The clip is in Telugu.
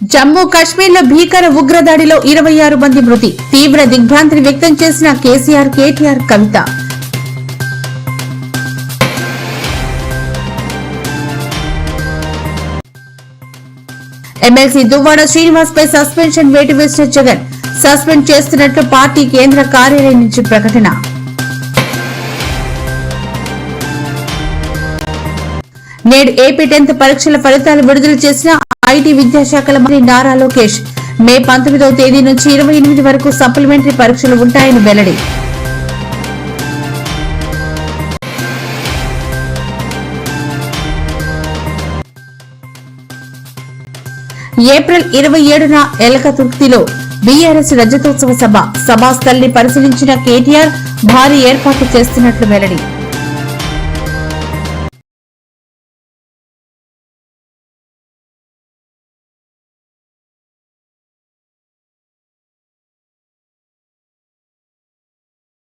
జమ్మూ కాశ్మీర్లో భీకర ఉగ్రదాడిలో ఇరవై ఆరు మంది మృతి. తీవ్ర దిగ్భ్రాంతిని వ్యక్తం చేసిన కేసీఆర్ కేటీఆర్ కవిత. ఎమ్మెల్సీ దువ్వాడ శ్రీనివాస్ పై సస్పెన్షన్ వేటు వేసిన జగన్. సస్పెండ్ చేస్తున్నట్లు పార్టీ కేంద్ర కార్యాలయం నుంచి ప్రకటన. నేడు ఏపీ టెన్త్ పరీక్షల ఫలితాలు విడుదల చేసిన ఐటీ విద్యాశాఖల మంత్రి నారా లోకేష్. మే పంతొమ్మిదవ తేదీ నుంచి ఇరవై ఎనిమిది వరకు సప్లిమెంటరీ పరీక్షలు ఉంటాయని వెల్లడి. ఏప్రిల్ ఇరవై ఏడున ఎలకతుర్తిలో బీఆర్ఎస్ రజతోత్సవ సభ. సభాస్థలిని పరిశీలించిన కేటీఆర్ భారీ ఏర్పాట్లు చేస్తున్నట్లు వెల్లడి.